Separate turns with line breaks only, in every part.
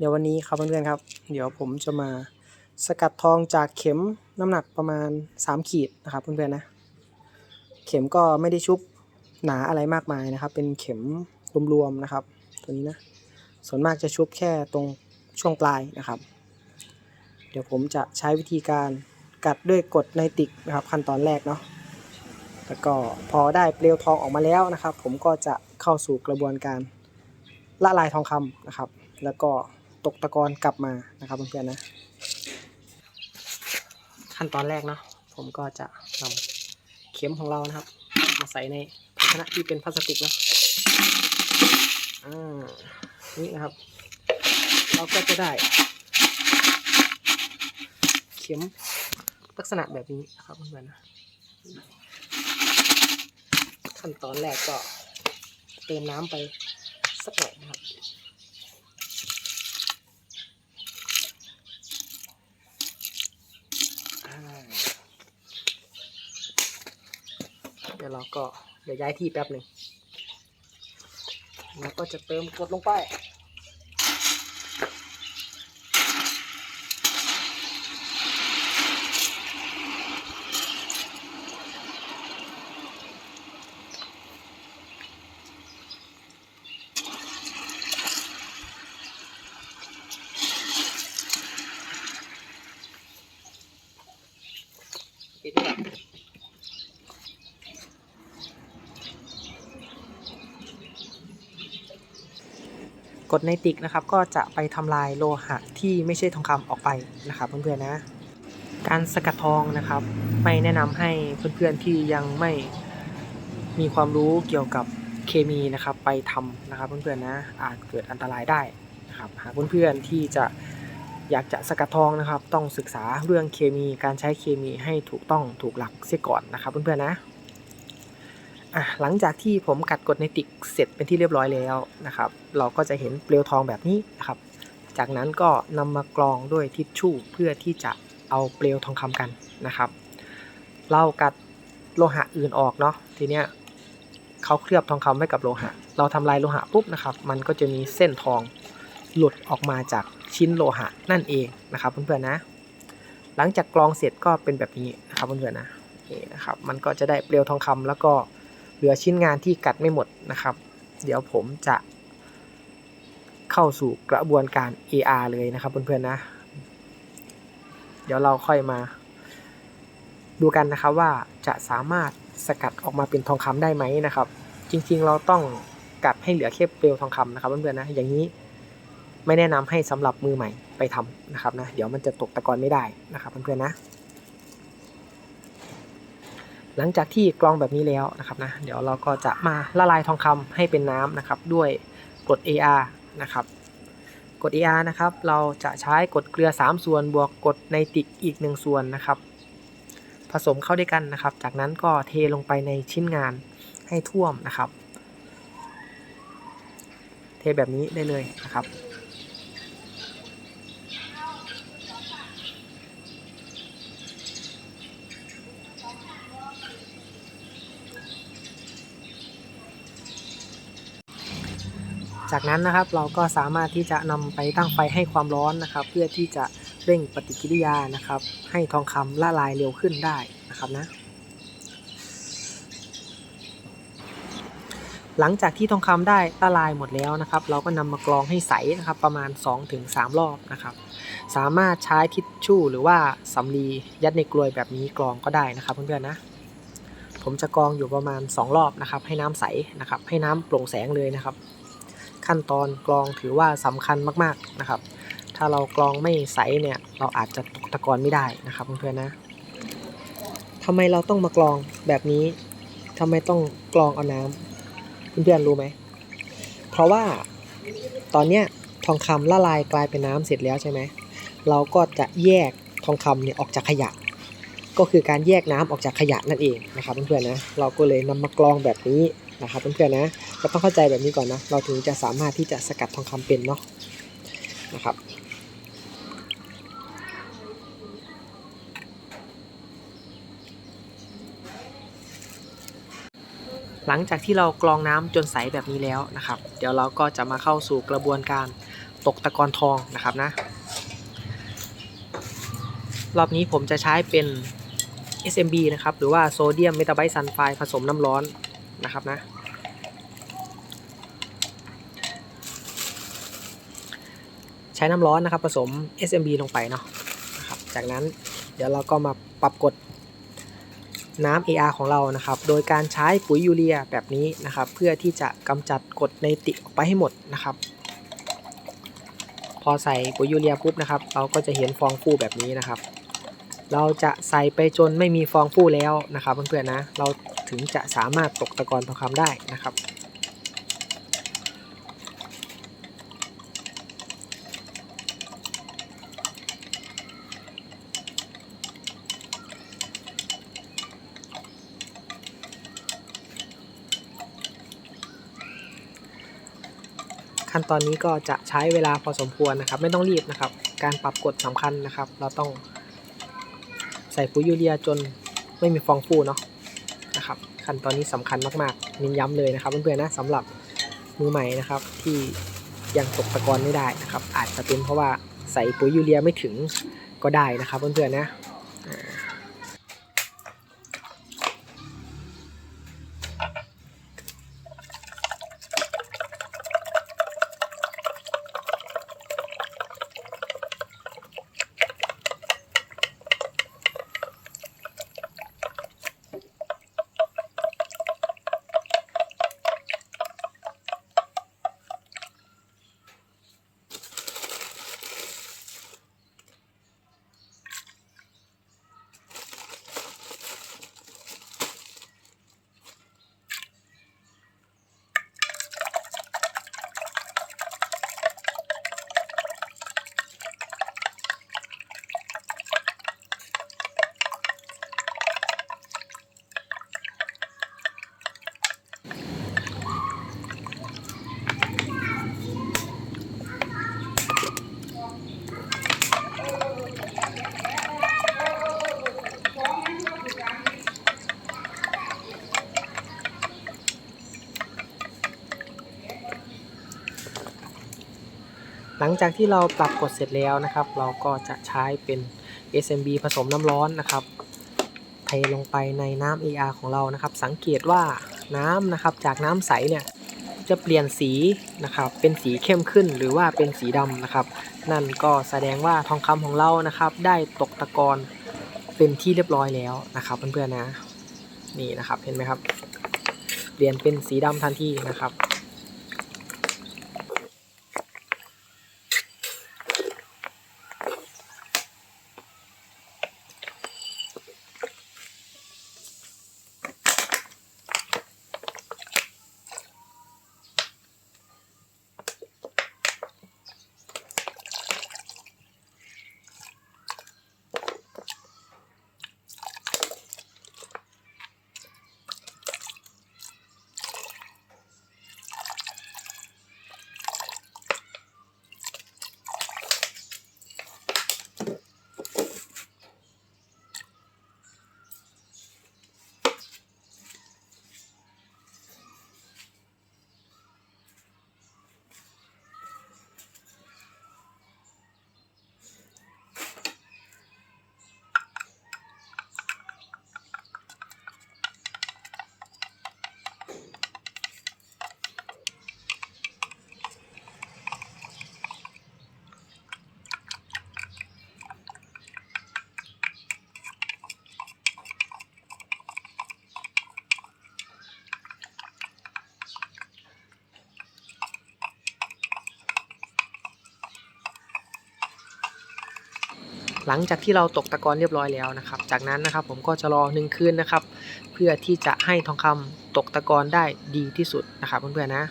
เดี๋ยววันนี้ครับเพื่อนๆครับ เดี๋ยวผมจะมาสกัดทองจากเข็มน้ำหนักประมาณ 3 ขีดนะครับเพื่อนๆนะ เข็มก็ไม่ได้ชุบหนาอะไรมากมายนะครับ เป็นเข็มรวมๆนะครับ ตัวนี้นะ ส่วนมากจะชุบแค่ตรงช่วงปลายนะครับ เดี๋ยวผมจะใช้วิธีการกัดด้วยกดไนติกนะครับขั้นตอนแรกเนาะแล้วก็พอได้เปลวทองออกมาแล้วนะครับ ผมก็จะเข้าสู่กระบวนการละลายทองคำนะครับ แล้วก็ ตกตะกอนกลับมานะครับเพื่อนๆนะ ขั้นตอนแรกเนาะผมก็จะนำเข็มของเรานะครับ มาใส่ในภาชนะที่เป็นพลาสติกนะอ่านี่นะครับ เราก็จะได้ เข็มลักษณะแบบนี้นะครับเพื่อนๆนะขั้นตอนแรกก็เติมน้ำไปสักหน่อยนะครับ อ่าเดี๋ ยวเราก็เดี๋ยวย้ายที่แป๊บหนึ่งแล้วก็จะเติมกดลงไป ดไนติกนะครับ ก็จะไปทำลายโลหะที่ไม่ใช่ทองคำออกไปนะครับเพื่อนๆนะ การสกัดทองนะครับ ไม่แนะนำให้เพื่อนๆที่ยังไม่มีความรู้เกี่ยวกับเคมีนะครับ ไปทำนะครับเพื่อนๆนะอาจเกิดอันตรายได้นะครับหากเพื่อนๆที่จะอยากจะสกัดทองนะครับ ต้องศึกษาเรื่องเคมีการใช้เคมีให้ถูกต้องถูกหลักเสียก่อนนะครับเพื่อนๆนะ อะหลังจากที่ผมกัดกดในติกเสร็จเป็นที่เรียบร้อยแล้วนะครับ เราก็จะเห็นเปลวทองแบบนี้นะครับ จากนั้นก็นำมากรองด้วยทิชชู่เพื่อที่จะเอาเปลวทองคำกันนะครับ เรากัดโลหะอื่นออกเนาะทีเนี้ยเขาเคลือบทองคำไว้กับโลหะ เราทำลายโลหะปุ๊บนะครับ มันก็จะมีเส้นทองหลุดออกมาจากชิ้นโลหะนั่นเองนะครับเพื่อนๆนะ หลังจากกรองเสร็จก็เป็นแบบนี้นะครับเพื่อนๆนะนี่นะครับ มันก็จะได้เปลวทองคำแล้วก็ เหลือชิ้นงานที่กัดไม่หมดนะครับ เดี๋ยวผมจะเข้าสู่กระบวนการ AR เลยนะครับเพื่อนๆนะ เดี๋ยวเราค่อยมา ดูกันนะครับว่าจะสามารถสกัดออกมาเป็นทองคำได้ไหมนะครับ จริงๆเราต้องกัดให้เหลือแค่เปลวทองคำนะครับเพื่อนๆนะอย่างนี้ไม่แนะนำให้สำหรับมือใหม่ไปทำนะครับนะเดี๋ยวมันจะตกตะกอนไม่ได้นะครับเพื่อนๆนะ หลังจากที่กรองแบบนี้แล้วนะครับนะเดี๋ยวเราก็จะมาละลายทองคำให้เป็นน้ำนะครับ ด้วยกรด AR นะครับกรด AR นะครับเราจะใช้กรดเกลือ 3 ส่วนบวกกรดไนติกอีก 1 ส่วนนะครับ ผสมเข้าด้วยกันนะครับ จากนั้นก็เทลงไปในชิ้นงานให้ท่วมนะครับ เทแบบนี้ได้เลยนะครับ จากนั้นนะครับเราก็สามารถที่จะนำไปตั้งไฟให้ความร้อนนะครับ เพื่อที่จะเร่งปฏิกิริยานะครับ ให้ทองคำละลายเร็วขึ้นได้นะครับนะหลังจากที่ทองคำได้ละลายหมดแล้วนะครับ เราก็นำมากรองให้ใสนะครับ ประมาณ 2-3 รอบนะครับ สามารถใช้ทิชชู่หรือว่าสำลียัดในกลวยแบบนี้กรองก็ได้นะครับเพื่อนๆนะผมจะกรองอยู่ประมาณ 2 รอบนะครับ ให้น้ำใสนะครับ ให้น้ำโปร่งแสงเลยนะครับ ขั้นตอนกรองถือว่าสำคัญมากๆนะครับ ถ้าเรากรองไม่ใสเนี่ยเราอาจจะตกตะกอนไม่ได้นะครับเพื่อนๆนะทำไมเราต้องมากรองแบบนี้ทำไมต้องกรองเอาน้ำเพื่อนๆรู้ไหม เพราะว่าตอนเนี้ยทองคำละลายกลายเป็นน้ำเสร็จแล้วใช่ไหมเราก็จะแยกทองคำเนี่ยออกจากขยะ ก็คือการแยกน้ำออกจากขยะนั่นเองนะครับเพื่อนๆนะเราก็เลยนำมากรองแบบนี้ นะครับเพื่อนๆนะก็ต้องเข้าใจแบบนี้ก่อนนะเราถึงจะสามารถที่จะสกัดทองคำเป็นเนาะนะครับหลังจากที่เรากรองน้ำจนใสแบบนี้แล้วนะครับ เดี๋ยวเราก็จะมาเข้าสู่กระบวนการตกตะกอนทองนะครับนะ รอบนี้ผมจะใช้เป็น SMB นะครับ หรือว่าโซเดียมเมตาไบซัลไฟผสมน้ำร้อน นะครับนะ ใช้น้ำร้อนนะครับผสม SMB ลงไปเนาะนะครับจากนั้นเดี๋ยวเราก็มาปรับกดน้ำ AR ของเรานะครับ โดยการใช้ปุ๋ยยูเรียแบบนี้นะครับ เพื่อที่จะกำจัดกรดไนติออกไปให้หมดนะครับ พอใส่ปุ๋ยยูเรียปุ๊บนะครับ เราก็จะเห็นฟองฟูแบบนี้นะครับ เราจะใส่ไปจนไม่มีฟองฟูแล้วนะครับเพื่อนๆนะ เรา ถึงจะสามารถตกตะกอนทองคำได้นะครับ ขั้นตอนนี้ก็จะใช้เวลาพอสมควรนะครับ ไม่ต้องรีบนะครับ การปรับกฎสำคัญนะครับ เราต้องใส่ปุ๋ยยูเรียจนไม่มีฟองฟูเนาะ ขั้นตอนนี้สำคัญมากๆเน้นย้ำเลยนะครับเพื่อนๆนะสำหรับมือใหม่นะครับที่ยังตกตะกอนไม่ได้นะครับอาจจะเป็นเพราะว่าใส่ปุ๋ยยูเรียไม่ถึงก็ได้นะครับเพื่อนๆนะ หลังจากที่เราปรับกดเสร็จแล้วนะครับ เราก็จะใช้เป็น SMB ผสมน้ำร้อนนะครับเทลงไปในน้ำ AR ของเรานะครับ สังเกตว่าน้ำนะครับจากน้ำใสเนี่ยจะเปลี่ยนสีนะครับ เป็นสีเข้มขึ้นหรือว่าเป็นสีดำนะครับ นั่นก็แสดงว่าทองคำของเรานะครับ ได้ตกตะกอนเป็นที่เรียบร้อยแล้วนะครับเพื่อนๆนะนี่นะครับเห็นไหมครับ เปลี่ยนเป็นสีดำทันทีนะครับ หลังจากที่เราตกตะกอนเรียบร้อยแล้วนะครับ จากนั้นนะครับผมก็จะรอหนึ่งคืนนะครับ เพื่อที่จะให้ทองคำตกตะกอนได้ดีที่สุดนะครับเพื่อนๆนะ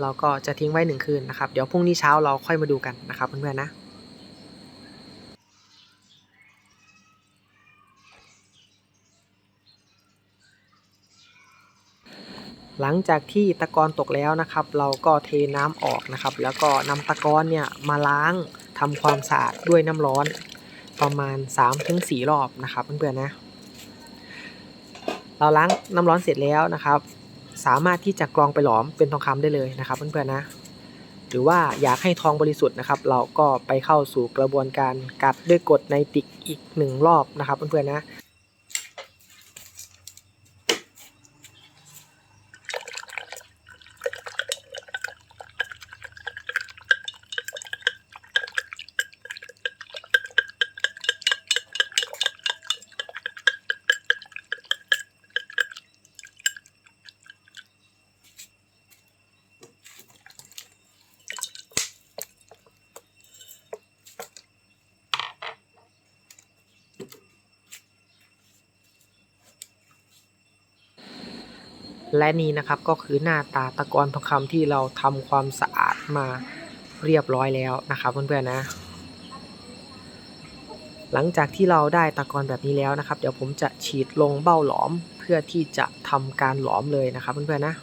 เราก็จะทิ้งไว้หนึ่งคืนนะครับ เดี๋ยวพรุ่งนี้เช้าเราค่อยมาดูกันนะครับเพื่อนๆนะหลังจากที่ตะกอนตกแล้วนะครับ เราก็เทน้ำออกนะครับ แล้วก็นำตะกอนเนี่ยมาล้าง ทำความสะอาดด้วยน้ำร้อนประมาณ 3-4 รอบนะครับเพื่อนๆนะเราล้างน้ำร้อนเสร็จแล้วนะครับ สามารถที่จะกรองไปหลอมเป็นทองคำได้เลยนะครับเพื่อนๆนะหรือว่าอยากให้ทองบริสุทธิ์นะครับ เราก็ไปเข้าสู่กระบวนการกัดด้วยกดไนติกอีกหนึ่งรอบนะครับเพื่อนๆนะ และนี่นะครับก็คือหน้าตาตะกอนทองคำที่เราทำความสะอาดมาเรียบร้อยแล้วนะครับเพื่อนๆนะ หลังจากที่เราได้ตะกอนแบบนี้แล้วนะครับ เดี๋ยวผมจะฉีดลงเบ้าหลอมเพื่อที่จะทำการหลอมเลยนะครับเพื่อนๆนะ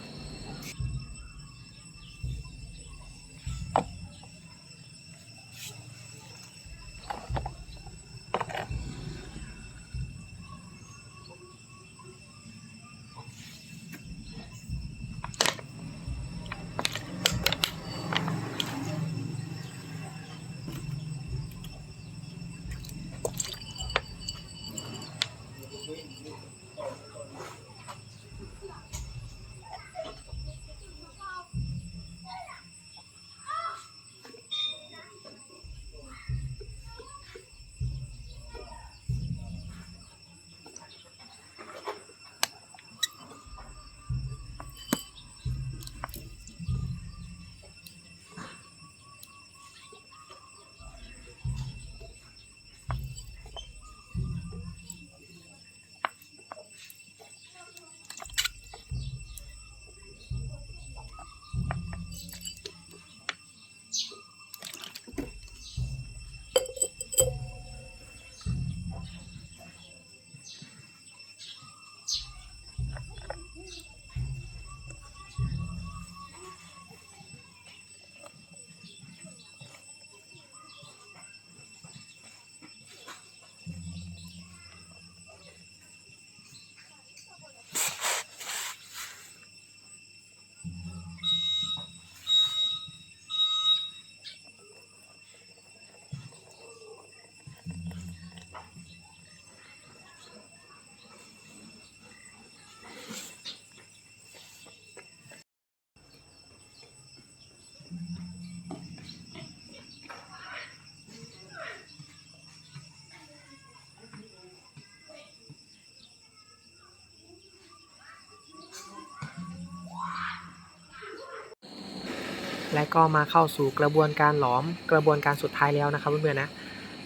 และก็มาเข้าสู่กระบวนการหลอมกระบวนการสุดท้ายแล้วนะครับเพื่อนๆนะ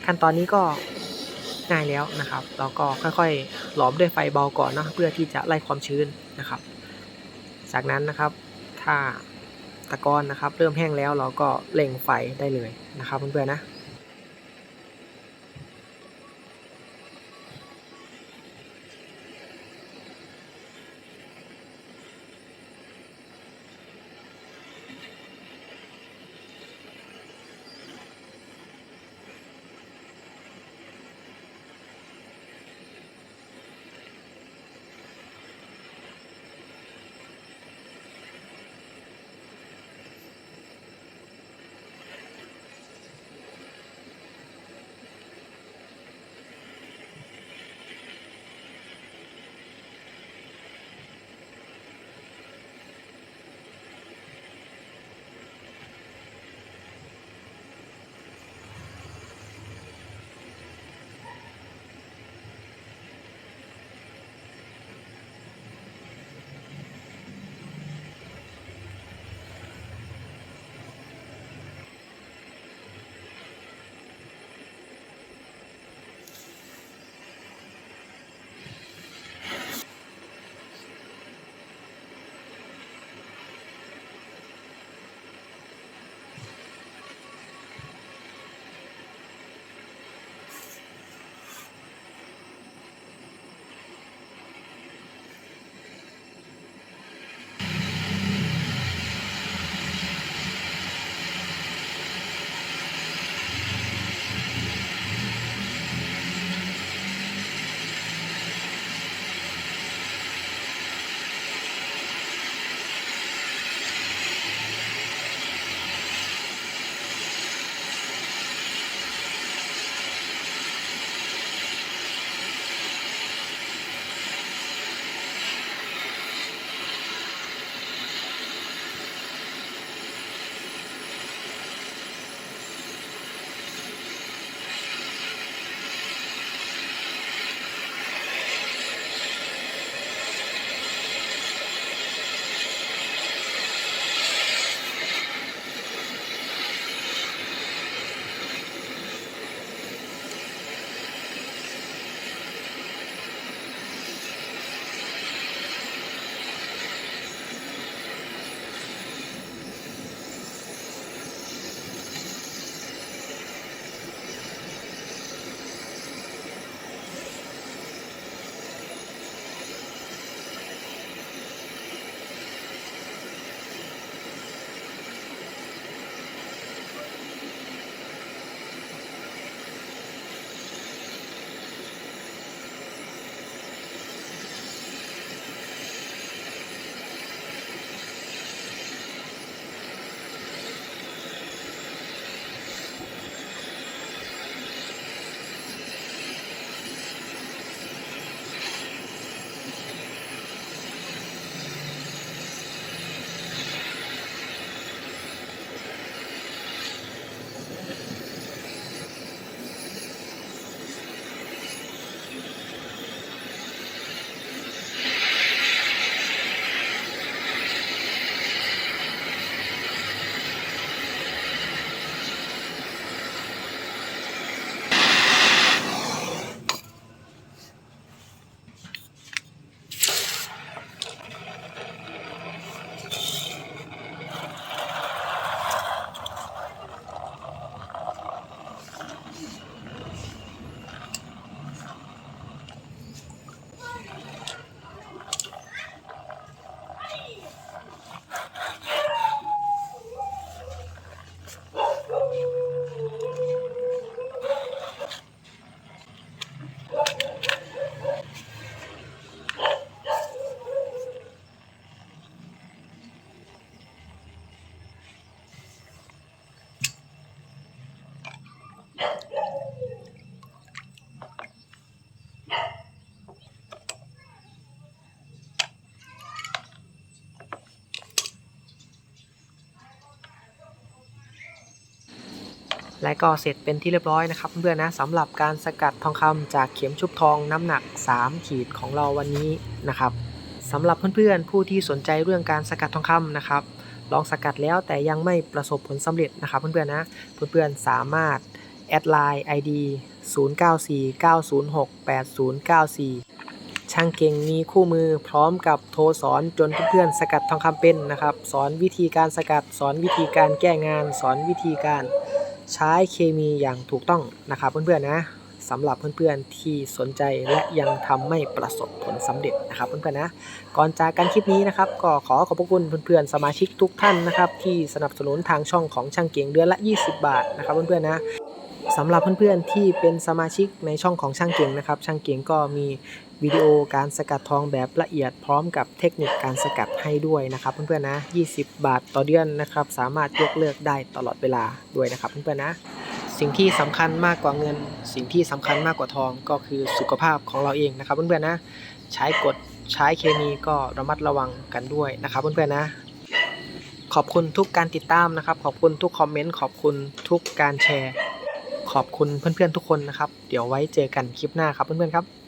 ขั้นตอนนี้ก็ง่ายแล้วนะครับเราก็ค่อยๆ หลอมด้วยไฟเบาก่อนเนาะเพื่อที่จะไล่ความชื้นนะครับ จากนั้นนะครับถ้าตะกอนนะครับ เริ่มแห้งแล้วเราก็เล่งไฟได้เลยนะครับเพื่อนๆนะ และก็เสร็จเป็นที่เรียบร้อยนะครับเพื่อนๆนะสำหรับการสกัดทองคำจากเข็มชุบทองน้ำหนัก 3 ขีดของเราวันนี้นะครับสำหรับเพื่อนๆ ผู้ที่สนใจเรื่องการสกัดทองคำนะครับ ลองสกัดแล้วแต่ยังไม่ประสบผลสำเร็จนะครับ เพื่อนๆนะเพื่อนๆสามารถแอดไลน์ ID 0949068094 ช่างเก่งมีคู่มือพร้อมกับโทรสอนจนเพื่อนๆสกัดทองคำเป็นนะครับ สอนวิธีการสกัด สอนวิธีการแก้งาน สอนวิธีการ ใช้เคมีอย่างถูกต้องนะครับเพื่อนๆนะสำหรับเพื่อนๆที่สนใจและยังทำไม่ประสบผลสำเร็จนะครับเพื่อนๆนะก่อนจากกันคลิปนี้นะครับก็ขอขอบพระคุณเพื่อนๆสมาชิกทุกท่านนะครับที่สนับสนุนทางช่องของช่างเก่งเดือนละ 20 บาทนะครับเพื่อนๆนะ สำหรับเพื่อนๆที่เป็นสมาชิกในช่องของช่างเก่งนะครับ ช่างเก่งก็มีวิดีโอการสกัดทองแบบละเอียดพร้อมกับเทคนิคการสกัดให้ด้วยนะครับ เพื่อนๆนะ 20 บาทต่อเดือนนะครับ สามารถยกเลิกได้ตลอดเวลาด้วยนะครับเพื่อนๆนะ สิ่งที่สำคัญมากกว่าเงิน สิ่งที่สำคัญมากกว่าทองก็คือสุขภาพของเราเองนะครับเพื่อนๆนะ ใช้กฎใช้เคมีก็ระมัดระวังกันด้วยนะครับเพื่อนๆนะขอบคุณทุกการติดตามนะครับ ขอบคุณทุกคอมเมนต์ ขอบคุณทุกการแชร์ ขอบคุณเพื่อนๆทุกคนนะครับ เดี๋ยวไว้เจอกันคลิปหน้าครับเพื่อนๆครับ